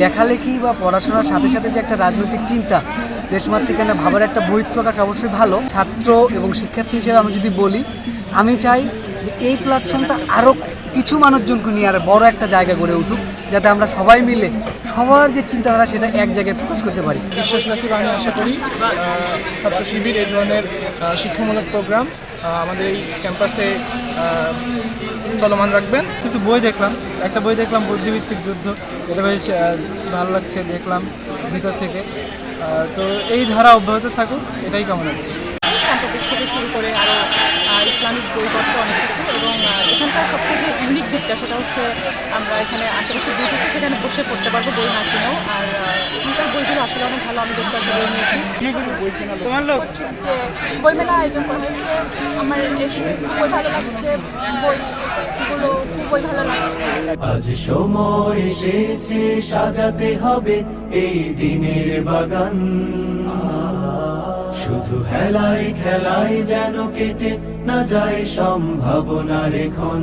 লেখালেখি বা পড়াশোনার সাথে সাথে যে একটা রাজনৈতিক চিন্তা দেশমাতৃকানা ভাবার একটা বহিঃপ্রকাশ অবশ্যই ভালো। ছাত্র এবং শিক্ষার্থী হিসেবে আমি যদি বলি, আমি চাই যে এই প্ল্যাটফর্মটা আরও কিছু মানুষজনকে নিয়ে আর বড় একটা জায়গা গড়ে উঠুক, যাতে আমরা সবাই মিলে সবার যে চিন্তাধারা সেটা এক জায়গায় প্রকাশ করতে পারি। বিশ্বাস রাখি আমি আশা করি ছাত্র শিবির এই ধরনের শিক্ষামূলক প্রোগ্রাম আমাদের এই ক্যাম্পাসে চলমান রাখবেন। কিছু বই দেখলাম একটা বই দেখলাম বুদ্ধিভিত্তিক যুদ্ধ। এটা বেশ ভালো লাগছে দেখলাম ভিতর থেকে। তো এই ধারা অব্যাহত থাকুক এটাই কামনা করি। থেকে শুরু করে আরও ইসলামিক বইপত্র অনেক কিছু এবং এখানকার সবচেয়ে যে ইউনিক দিকটা সেটা হচ্ছে আমরা এখানে আশেপাশে বই আছে সেখানে বসে পড়তে পারব বই না কিনেও। আর আহ, এখানকার বইগুলো আসলে অনেক ভালো আমি বেশ কয়েকটা বই নিয়েছি। তোমার লোক? যে বইমেলা আয়োজন করা হয়েছে আমার খুবই ভালো লাগছে বইগুলো খুবই ভালো লাগছে। আজ সময় এসেছে সাজাতে হবে এই দিনের বাগান। শুধু হেলায় খেলায় যেন কেটে না যায় সম্ভাবনা রেখন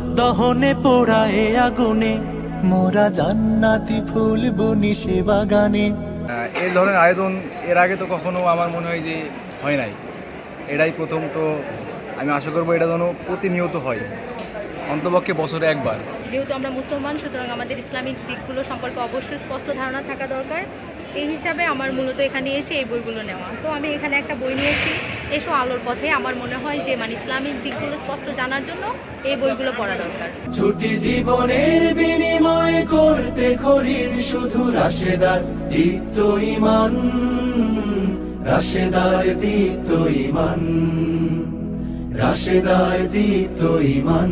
দহনে পোড়ায় আগুনে। মোরা জান্নাতি ফুল বুনি সে বাগানে এই ধরনের আয়োজন এর আগে তো কখনো আমার মনে হয় যে হয় নাই। এটাই প্রথম তো আমি আশা করব এটা যেন প্রতিনিয়ত হয়। অন্তপক্ষে বছরে একবার। যেহেতু আমরা মুসলমান সুতরাং আমাদের ইসলামিক দিকগুলো সম্পর্কে অবশ্যই স্পষ্ট ধারণা থাকা দরকার। এই হিসাবে আমার মূলত এখানে এসে এই বইগুলো নেওয়া। তো আমি এখানে একটা বই নিয়েছি, এসো আলোর পথে। আমার মনে হয় যে মানে ইসলামিক দিকগুলো স্পষ্ট জানার জন্য এই বইগুলো পড়া দরকার। ছুটি জীবনের বিনিময় করতে খরিদ শুধু রাশেদার দীপ্ত ইমান, রাশেদার দীপ্ত ইমান, রাশেদার দীপ্ত ইমান।